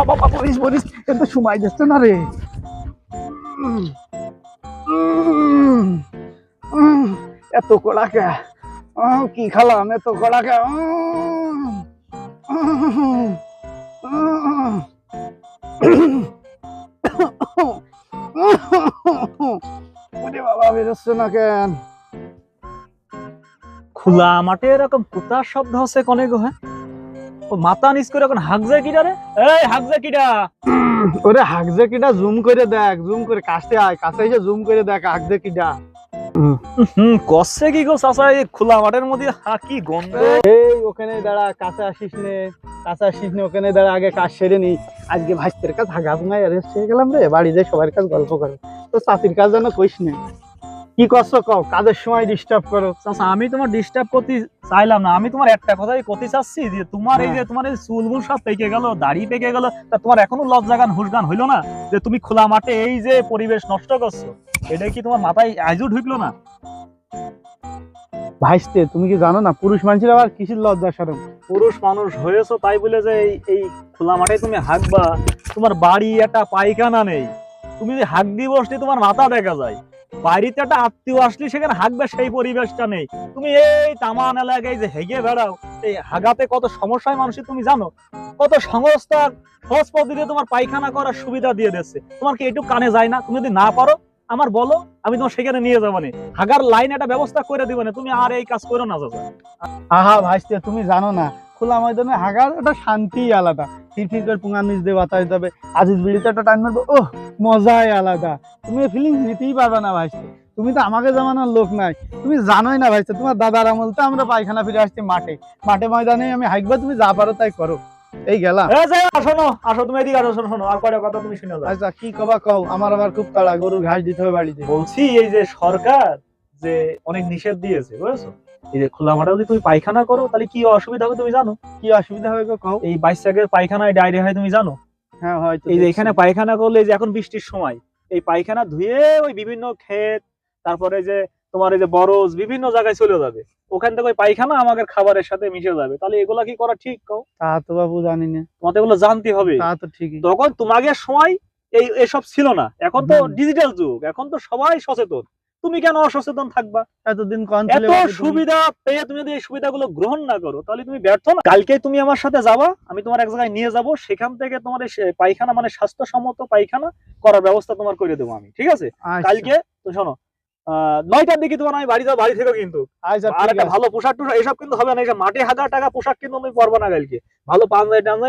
বাবা বলিস বলিস কিন্তু সময় যাচ্ছে না রে এত কড়াকে কি খালাম এত কড়াকে ওরে বাবা বেরোচ্ছে না কেন খোলা মাঠে এরকম কুতার শব্দ হচ্ছে কনে গো হ্যাঁ মাথা নিচ করে এখন কিটা রে? এই কিটা। ওরে হাগজে জুম করে দেখ জুম করে কাছে আয় কাছে এসে জুম করে দেখ হাগজে হুম কষছে কি গো চাচা এই খোলা মাঠের মধ্যে? কি গন্ধ। এই ওখানে দাঁড়া কাছে আসিস নে কাছে আসিস নে ওখানে দাঁড়া আগে কাজ সেরে নি। আজকে ভাইস্তের কাজ হাগা ভুঙাই অ্যারেস্ট হয়ে গেলাম রে বাড়ি যাই সবার কাছে গল্প করে। তো চাষির কাজ যেন কইস নে। কি করছ কও? কাজের সময় ডিস্টার্ব করো। চাচা আমি তোমার ডিস্টার্ব করতে চাইলাম না। আমি তোমার একটা কথাই করতে চাচ্ছি যে তোমার এই যে তোমার এই চুলগুলো সব পেকে গেল দাড়ি পেকে গেল তা তোমার এখনও লজ্জা গান হুশ গান হইল না? যে তুমি খোলা মাঠে এই যে পরিবেশ নষ্ট করছ এটা কি তোমার মাথায় আজও ঢুকলো না? ভাইস্তে তুমি কি জানো না পুরুষ মানুষের আবার কিসের লজ্জা সরম পুরুষ মানুষ হয়েছো তাই বলে যে এই এই খোলা মাঠে তুমি হাঁকবা তোমার বাড়ি একটা পায়খানা নেই। তুমি যদি হাঁক দিয়ে বসলে তোমার মাথা দেখা যায়। বাড়িতে একটা আত্মীয় আসলে সেখানে হাঁকবে, সেই পরিবেশটা নেই। তুমি এই তামান এলাকায় যে হেগে বেড়াও, এই হাগাতে কত সমস্যায় মানুষের, তুমি জানো? কত সংস্থা সহজ পদ্ধতিতে তোমার পায়খানা করার সুবিধা দিয়ে দিচ্ছে তোমার কি একটু কানে যায় না? তুমি যদি না পারো, আমার বলো, আমি তোমার সেখানে নিয়ে যাব না। হাগার লাইন একটা ব্যবস্থা করে দিবো না। তুমি আর এই কাজ করো না, চাচা। আহা, ভাইস্তে, তুমি জানো না, খোলা ময়দানে হাগার একটা শান্তি আলাদা। ফিরফির করে পুঙ্গার নিচ দিয়ে বাতাস যাবে আজিজ বিড়িতে একটা টাইম মারবো। ওহ মজাই আলাদা। তুমি এই ফিলিংস নিতেই পারবে না ভাইস্তে। তুমি তো আমাকে জামানোর লোক নাই। তুমি জানোই না ভাইস্তে তোমার দাদার আমল তো আমরা পায়খানা ফিরে আসছি মাঠে। মাঠে ময়দানে আমি হাইকবা তুমি যা পারো তাই করো। এই গেলাম এ যাই আসো তুমি এদিকে আসো শোনো শোনো আর কয়টা কথা তুমি শুনে আচ্ছা কি কবা কও? আমার আবার খুব তাড়া গরুর ঘাস দিতে হবে বাড়িতে। বলছি এই যে সরকার যে অনেক নিষেধ দিয়েছে বুঝেছ? এই যে খোলা মাঠে যদি তুমি পায়খানা করো তাহলে কি অসুবিধা হবে তুমি জানো? কি অসুবিধা হবে কও? এই বাইশাকের পায়খানায় ডায়রিয়া হয় তুমি জানো? হ্যাঁ হয়তো এই যে এখানে পায়খানা করলে যে এখন বৃষ্টির সময় এই পায়খানা ধুয়ে ওই বিভিন্ন ক্ষেত তারপরে যে তোমার এই যে বরজ বিভিন্ন জায়গায় চলে যাবে। ওখান থেকে ওই পায়খানা আমাদের খাবারের সাথে মিশে যাবে। তাহলে এগুলা কি করা ঠিক কও? তা তো বাবু জানি না। তোমাদের এগুলো জানতে হবে। তা তো ঠিকই। তখন তোমাদের সময় এই এসব ছিল না। এখন তো ডিজিটাল যুগ। এখন তো সবাই সচেতন। তুমি কেন অসচেতন থাকবা? এতদিন এত সুবিধা পেয়ে তুমি যদি এই সুবিধাগুলো গ্রহণ না করো তাহলে তুমি ব্যর্থ না। কালকে তুমি আমার সাথে যাবা আমি তোমার এক জায়গায় নিয়ে যাব সেখান থেকে তোমার এই পায়খানা মানে স্বাস্থ্যসম্মত পায়খানা করার ব্যবস্থা তোমার করে দেবো আমি ঠিক আছে? কালকে তো শোনো আহ, নয়টার দিকে তোমার আমি বাড়ি যাব বাড়ি থেকেও কিন্তু। আচ্ছা আর একটা ভালো পোশাক টোশাক এসব কিন্তু হবে না মাঠে হাজার টাকা পোশাক কিন্তু তুমি পরবো না কালকে। ভালো পাঞ্জাবি টাঞ্জাবি